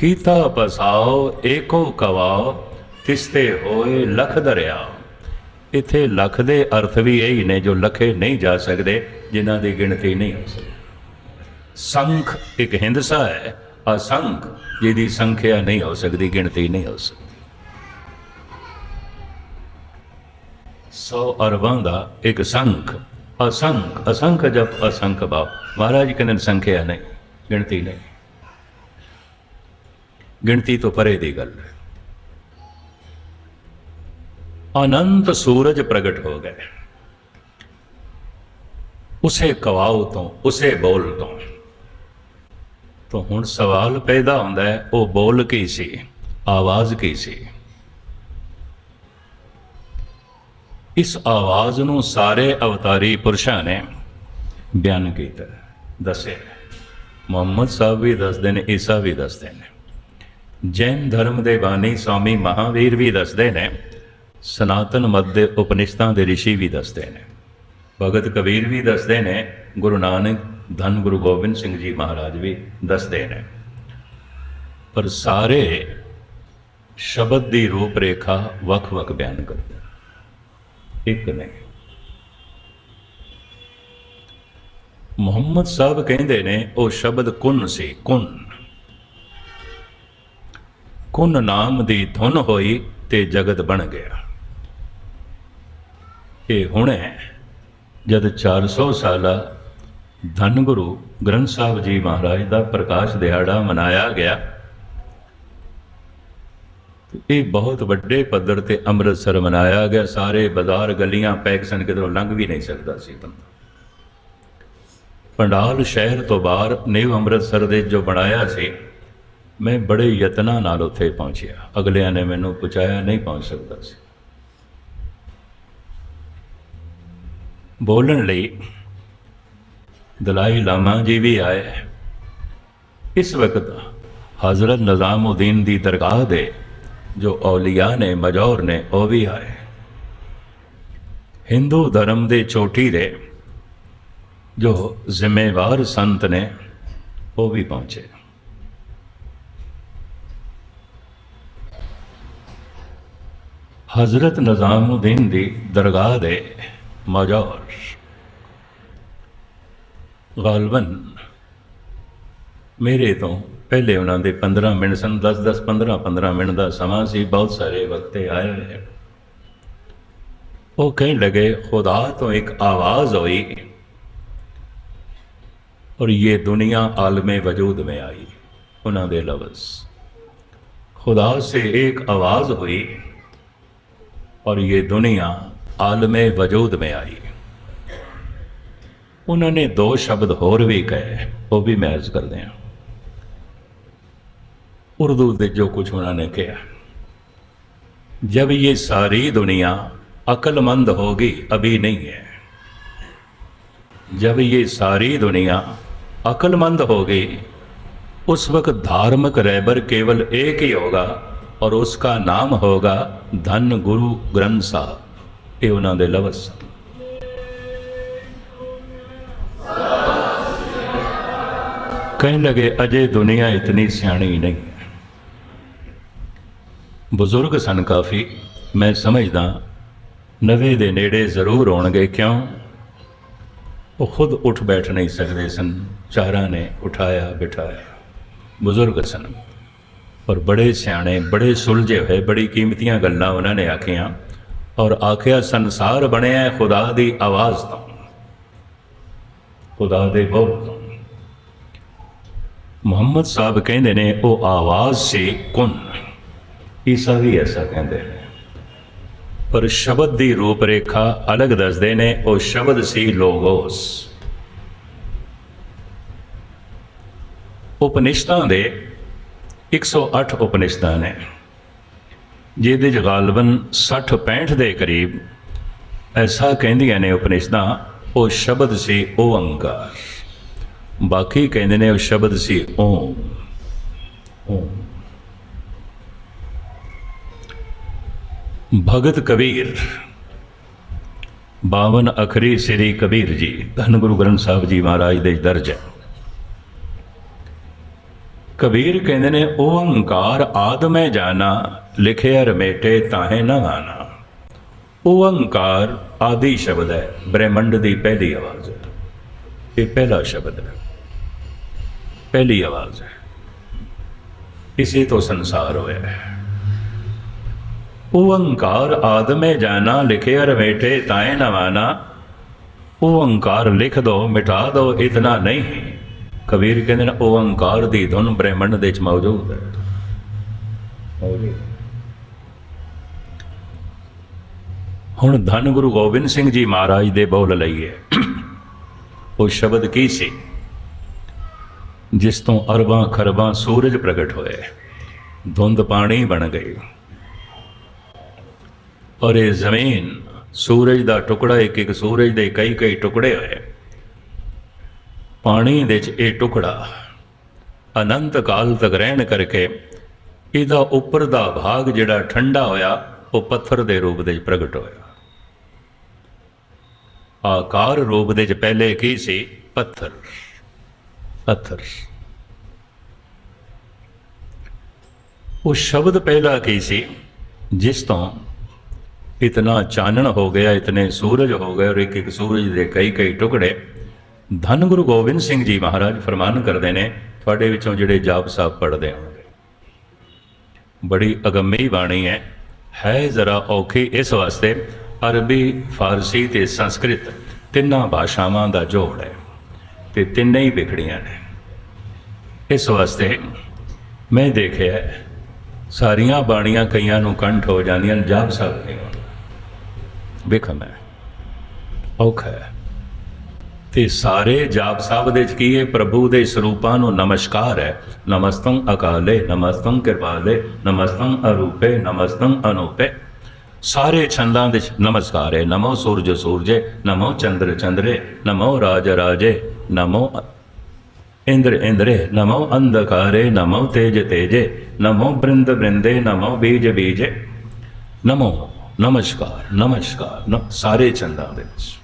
ਕੀਤਾ ਪਸਾਓ ਏਕੋ ਕਵਾਓ, ਤਿਸਤੇ ਹੋਏ ਲਖ ਦਰਿਆ। ਇੱਥੇ ਲਖ ਦੇ ਅਰਥ ਵੀ ਇਹੀ ਨੇ ਜੋ ਲਖੇ ਨਹੀਂ ਜਾ ਸਕਦੇ, ਜਿਨ੍ਹਾਂ ਦੀ ਗਿਣਤੀ ਨਹੀਂ ਹੋ ਸਕਦੀ। ਸੰਖ ਇੱਕ ਹਿੰਦਸਾ ਹੈ, ਅਸੰਖ ਜਿਹਦੀ ਸੰਖਿਆ ਨਹੀਂ ਹੋ ਸਕਦੀ, ਗਿਣਤੀ ਨਹੀਂ ਹੋ ਸਕਦੀ। ਸੌ ਅਰਬਾਂ ਦਾ ਇੱਕ ਸੰਖ, ਅਸੰਖ ਅਸੰਖ ਜਪ ਅਸੰਖ ਬਾਪ। ਮਹਾਰਾਜ ਕਹਿੰਦੇ ਨੇ ਸੰਖਿਆ ਨਹੀਂ, ਗਿਣਤੀ ਨਹੀਂ। ਗਿਣਤੀ ਤੋਂ ਪਰੇ ਦੀ ਗੱਲ ਹੈ। ਅਨੰਤ ਸੂਰਜ ਪ੍ਰਗਟ ਹੋ ਗਏ। ਉਸੇ ਕਵਾਉ ਤੋਂ, ਉਸੇ ਬੋਲ ਤੋਂ। ਤਾਂ ਹੁਣ ਸਵਾਲ ਪੈਦਾ ਹੁੰਦਾ ਹੈ, ਉਹ ਬੋਲ ਕੀ ਸੀ? ਆਵਾਜ਼ ਕੀ ਸੀ? ਇਸ ਆਵਾਜ਼ ਨੂੰ ਸਾਰੇ ਅਵਤਾਰੀ ਪੁਰਸ਼ਾਂ ਨੇ ਬਿਆਨ ਕੀਤਾ। ਦੱਸਿਆ। ਮੁਹੰਮਦ ਸਾਹਿਬ ਵੀ ਦੱਸਦੇ ਨੇ, ਈਸਾ ਵੀ ਦੱਸਦੇ ਨੇ। ਜੈਨ ਧਰਮ ਦੇ ਬਾਣੀ ਸਵਾਮੀ ਮਹਾਵੀਰ ਵੀ ਦੱਸਦੇ ਨੇ, ਸਨਾਤਨ ਮਤ ਦੇ ਉਪਨਿਸ਼ਦਾਂ ਦੇ ਰਿਸ਼ੀ ਵੀ ਦੱਸਦੇ ਨੇ। ਭਗਤ ਕਬੀਰ ਵੀ ਦੱਸਦੇ ਨੇ, ਗੁਰੂ ਨਾਨਕ, ਧੰਨ ਗੁਰੂ ਗੋਬਿੰਦ ਸਿੰਘ ਜੀ ਮਹਾਰਾਜ ਵੀ ਦੱਸਦੇ ਨੇ। ਪਰ ਸਾਰੇ ਸ਼ਬਦ ਦੀ ਰੂਪ ਰੇਖਾ ਵੱਖ-ਵੱਖ ਬਿਆਨ ਕਰਦੇ ਇੱਕ ਨਹੀਂ ਮੁਹੰਮਦ ਸਾਹਿਬ ਕਹਿੰਦੇ ਨੇ, ਉਹ ਸ਼ਬਦ ਕੁਨ ਸੀ, ਕੁਨ। ਕੁਨ ਨਾਮ ਦੀ ਧੁਨ ਹੋਈ ਤੇ ਜਗਤ ਬਣ ਗਿਆ। ਇਹ ਹੁਣੇ ਜਦ 400 ਸਾਲਾ ਧੰਨ ਗੁਰੂ ਗ੍ਰੰਥ ਸਾਹਿਬ ਜੀ ਮਹਾਰਾਜ ਦਾ ਪ੍ਰਕਾਸ਼ ਦਿਹਾੜਾ ਮਨਾਇਆ ਗਿਆ, ਇਹ ਬਹੁਤ ਵੱਡੇ ਪੱਧਰ ਤੇ ਅੰਮ੍ਰਿਤਸਰ ਮਨਾਇਆ ਗਿਆ। ਸਾਰੇ ਬਾਜ਼ਾਰ ਗਲੀਆਂ ਪੈਕ ਸਨ, ਕਿਧਰੋਂ ਲੰਘ ਵੀ ਨਹੀਂ ਸਕਦਾ ਸੀ ਬੰਦਾ। ਪੰਡਾਲ ਸ਼ਹਿਰ ਤੋਂ ਬਾਹਰ ਨਿਊ ਅੰਮ੍ਰਿਤਸਰ ਦੇ ਜੋ ਬਣਾਇਆ ਸੀ ਮੈਂ ਬੜੇ ਯਤਨਾਂ ਨਾਲ ਉੱਥੇ ਪਹੁੰਚਿਆ। ਅਗਲਿਆਂ ਨੇ ਮੈਨੂੰ ਪੁੱਛਾਇਆ ਨਹੀਂ ਪਹੁੰਚ ਸਕਦਾ ਸੀ। ਬੋਲਣ ਲਈ ਦਲਾਈ ਲਾਮਾ ਜੀ ਵੀ ਆਏ। ਇਸ ਵਕਤ ਹਜ਼ਰਤ ਨਿਜ਼ਾਮਉਦੀਨ ਦੀ ਦਰਗਾਹ ਦੇ ਜੋ ਔਲੀਆ ਨੇ, ਮਜੌਰ ਨੇ, ਉਹ ਵੀ ਆਏ। ਹਿੰਦੂ ਧਰਮ ਦੇ ਚੋਟੀ ਦੇ ਜੋ ਜ਼ਿੰਮੇਵਾਰ ਸੰਤ ਨੇ, ਉਹ ਵੀ ਪਹੁੰਚੇ। ਹਜ਼ਰਤ ਨਿਜ਼ਾਮਉਦੀਨ ਦੀ ਦਰਗਾਹ ਦੇ ਮਜੌਰ ਗਾਲਬਨ, ਮੇਰੇ ਤੋਂ ਪਹਿਲੇ ਉਹਨਾਂ ਦੇ 15 ਮਿੰਟ ਸਨ 10 10 15 15 ਮਿੰਟ ਦਾ ਸਮਾਂ ਸੀ, ਬਹੁਤ ਸਾਰੇ ਵਕਤੇ ਆਏ ਹੋਏ। ਉਹ ਕਹਿਣ ਲਗੇ, ਖੁਦਾ ਤੋਂ ਇੱਕ ਆਵਾਜ਼ ਹੋਈ ਔਰ ਇਹ ਦੁਨੀਆ ਆਲਮੇ ਵਜੂਦ ਮੇਂ ਆਈ, ਉਹਨਾਂ ਦੇ ਲਫ਼ਜ਼। ਖੁਦਾ ਸੇ ਇੱਕ ਆਵਾਜ਼ ਹੋਈ और ये दुनिया आलम वजूद में आई उन्होंने दो शब्द होर भी कहे वो भी मैं अर्ज कर दें उर्दू ਦੇ ਜੋ ਕੁਝ ਉਹਨਾਂ ਨੇ ਕਿਹਾ जब ये सारी दुनिया अक्लमंद होगी अभी नहीं है जब ये सारी दुनिया अक्लमंद होगी उस वक्त धार्मिक रहबर केवल एक ही होगा ਔਰ ਉਸ ਦਾ ਨਾਮ ਹੋਗਾ ਧਨ ਗੁਰੂ ਗ੍ਰੰਥ ਸਾਹਿਬ। ਇਹ ਉਹਨਾਂ ਦੇ ਲਫ਼ਜ਼ ਸਨ। ਕਹਿਣ ਲਗੇ, ਅਜੇ ਦੁਨੀਆ ਇਤਨੀ ਸਿਆਣੀ ਨਹੀਂ। ਬਜ਼ੁਰਗ ਸਨ ਕਾਫੀ। ਮੈਂ ਸਮਝਦਾ 90 ਦੇ ਨੇੜੇ ਜ਼ਰੂਰ ਹੋਣਗੇ ਕਿਉਂ? ਉਹ ਖੁਦ ਉੱਠ ਬੈਠ ਨਹੀਂ ਸਕਦੇ ਸਨ। ਚਾਰਾਂ ਨੇ ਉਠਾਇਆ ਬਿਠਾਇਆ ਬਜ਼ੁਰਗ ਸਨ। ਔਰ ਬੜੇ ਸਿਆਣੇ, ਬੜੇ ਸੁਲਝੇ ਹੋਏ, ਬੜੀ ਕੀਮਤੀਆਂ ਗੱਲਾਂ ਉਹਨਾਂ ਨੇ ਆਖੀਆਂ ਔਰ ਆਖਿਆ, ਸੰਸਾਰ ਬਣਿਆ ਹੈ ਖੁਦਾ ਦੀ ਆਵਾਜ਼ ਤੋਂ। ਖੁਦਾ ਦੇ ਬੋਲ ਤੋਂ। ਮੁਹੰਮਦ ਸਾਹਿਬ ਕਹਿੰਦੇ ਨੇ, ਉਹ ਆਵਾਜ਼ ਸੀ ਕੁਨ। ਈਸਾ ਵੀ ਐਸਾ ਕਹਿੰਦੇ ਨੇ। ਪਰ ਸ਼ਬਦ ਦੀ ਰੂਪ ਰੇਖਾ ਅਲੱਗ ਦੱਸਦੇ ਨੇ, ਉਹ ਸ਼ਬਦ ਸੀ ਲੋਗੋਸ। ਉਪਨਿਸ਼ਦਾਂ ਦੇ 108 ਉਪਨਿਸ਼ਦਾਂ ਨੇ, ਜਿਹਦੇ ਚ ਗਾਲਬਨ 60 65 ਦੇ ਕਰੀਬ ਐਸਾ ਕਹਿੰਦੀਆਂ ਨੇ ਉਪਨਿਸ਼ਦਾਂ, ਉਹ ਸ਼ਬਦ ਸੀ ਓੰਕਾਰ। ਬਾਕੀ ਕਹਿੰਦੇ ਨੇ ਉਹ ਸ਼ਬਦ ਸੀ ਓਮ। ਓਮ। ਭਗਤ ਕਬੀਰ 52 ਅਖਰੀ ਸ੍ਰੀ ਕਬੀਰ ਜੀ, ਧੰਨ ਗੁਰੂ ਗ੍ਰੰਥ ਸਾਹਿਬ ਜੀ ਮਹਾਰਾਜ ਦੇ ਦਰਜ ਹੈ। ਕਬੀਰ ਕਹਿੰਦੇ ਨੇ ਓੰਕਾਰ ਆਦਮੈ ਜਾਣਾ ਲਿਖਿਆ ਰਮੇਟੇ ਤਾਹੇ ਨਾ ਆਣਾ। ਓੰਕਾਰ ਆਦੀ ਸ਼ਬਦ ਹੈ, ਬ੍ਰਹਿਮੰਡ ਦੀ ਪਹਿਲੀ ਆਵਾਜ਼ ਹੈ। ਇਹ ਪਹਿਲਾ ਸ਼ਬਦ ਹੈ। ਪਹਿਲੀ ਆਵਾਜ਼ ਹੈ। ਇਸੇ ਤੋਂ ਸੰਸਾਰ ਹੋਇਆ ਹੈ। ਓੰਕਾਰ ਆਦਮੇ ਜਾਣਾ ਲਿਖਿਆ ਰਵੇਟੇ ਤਾਏ ਨਵਾਨਾ ਓੰਕਾਰ ਲਿਖ ਦੋ, ਮਿਟਾ ਦੋ, ਇਤਨਾ ਨਹੀਂ। ਕਬੀਰ ਕਹਿੰਦੇ ਨੇ ਓੰਕਾਰ ਦੀ ਧੁਨ ਬ੍ਰਹਿਮੰਡ ਦੇ ਵਿੱਚ ਮੌਜੂਦ ਹੈ। ਹੁਣ ਧੰਨ ਗੁਰੂ ਗੋਬਿੰਦ ਸਿੰਘ ਜੀ ਮਹਾਰਾਜ ਦੇ ਬੋਲ ਲਈਏ। ਉਹ ਸ਼ਬਦ ਕੀ ਸੀ? ਜਿਸ ਤੋਂ ਅਰਬਾਂ ਖਰਬਾਂ ਸੂਰਜ ਪ੍ਰਗਟ ਹੋਏ ਧੁੰਦ ਪਾਣੀ ਬਣ ਗਈ। ਔਰ ਇਹ ਜ਼ਮੀਨ ਸੂਰਜ ਦਾ ਟੁਕੜਾ ਇੱਕ ਇੱਕ ਸੂਰਜ ਦੇ ਕਈ ਕਈ ਟੁਕੜੇ ਹੋਏ। ਪਾਣੀ ਦੇ ਚ ਇਹ ਟੁਕੜਾ ਅਨੰਤ ਕਾਲ ਤੱਕ ਰਹਿਣ ਕਰਕੇ ਇਹਦਾ ਉੱਪਰ ਦਾ ਭਾਗ ਜਿਹੜਾ ਠੰਡਾ ਹੋਇਆ, ਉਹ ਪੱਥਰ ਦੇ ਰੂਪ ਦੇ ਵਿੱਚ ਪ੍ਰਗਟ ਹੋਇਆ। ਆਕਾਰ ਰੂਪ ਦੇ ਵਿੱਚ ਪਹਿਲੇ ਕੀ ਸੀ? ਪੱਥਰ। ਪੱਥਰ। ਉਹ ਸ਼ਬਦ ਪਹਿਲਾ ਕੀ ਸੀ? ਜਿਸ ਤੋਂ ਇਤਨਾ ਚਾਨਣ ਹੋ ਗਿਆ, ਇਤਨੇ ਸੂਰਜ ਹੋ ਗਏ, ਔਰ ਇੱਕ ਇੱਕ ਸੂਰਜ ਦੇ ਕਈ ਕਈ ਟੁਕੜੇ ਧੰਨ ਗੁਰੂ ਗੋਬਿੰਦ ਸਿੰਘ ਜੀ ਮਹਾਰਾਜ ਫਰਮਾਨ ਕਰਦੇ ਨੇ ਤੁਹਾਡੇ ਵਿੱਚੋਂ ਜਿਹੜੇ ਜਾਪ ਸਾਹਿਬ ਪੜ੍ਹਦੇ ਹੋਣਗੇ ਬੜੀ ਅਗੰਮੀ ਬਾਣੀ ਹੈ। ਹੈ ਜ਼ਰਾ ਔਖੀ ਇਸ ਵਾਸਤੇ ਅਰਬੀ ਫਾਰਸੀ ਤੇ ਸੰਸਕ੍ਰਿਤ ਤਿੰਨਾਂ ਭਾਸ਼ਾਵਾਂ ਦਾ ਜੋੜ ਹੈ ਤੇ ਤਿੰਨੇ ਹੀ ਵਿਖੜੀਆਂ ਨੇ। ਇਸ ਵਾਸਤੇ ਮੈਂ ਦੇਖਿਆ ਸਾਰੀਆਂ ਬਾਣੀਆਂ ਕਈਆਂ ਨੂੰ ਕੰਠ ਹੋ ਜਾਂਦੀਆਂ ਨੇ, ਜਾਪ ਸਾਹਿਬ ਹੋ ਵੇਖਣਾ ਮੈਂ ਔਖਾ ਹੈ। ਤੇ ਸਾਰੇ ਜਾਪ ਸਾਹਿਬ ਦੇ ਚ ਕੀ ਹੈ? ਪ੍ਰਭੂ ਦੇ ਸਰੂਪਾਂ ਨੂੰ ਨਮਸਕਾਰ ਹੈ। ਨਮਸਤੰ ਅਕਾਲੇ, ਨਮਸਤੰ ਕਿਰਪਾਲੇ, ਨਮਸਤੰ ਅਰੂਪੇ, ਨਮਸਤੰ ਅਨੂਪੇ। ਸਾਰੇ ਛੰਦਾਂ ਦੇ ਨਮਸਕਾਰ ਹੈ। ਨਮੋ ਸੂਰਜ ਸੂਰਜੇ, ਨਮੋ ਚੰਦਰ ਚੰਦਰੇ, ਨਮੋ ਰਾਜ ਰਾਜੇ, ਨਮੋ ਇੰਦਰ ਇੰਦਰੇ, ਨਮੋ ਅੰਧਕਾਰੇ, ਨਮੋ ਤੇਜ ਤੇਜੇ, ਨਮੋ ਬ੍ਰਿੰਦ ਬ੍ਰਿੰਦੇ, ਨਮੋ ਬੀਜ ਬੀਜੇ। ਨਮੋ, ਨਮਸਕਾਰ ਨਮਸਕਾਰ ਸਾਰੇ ਛੰਦਾਂ ਦੇ ਵਿੱਚ।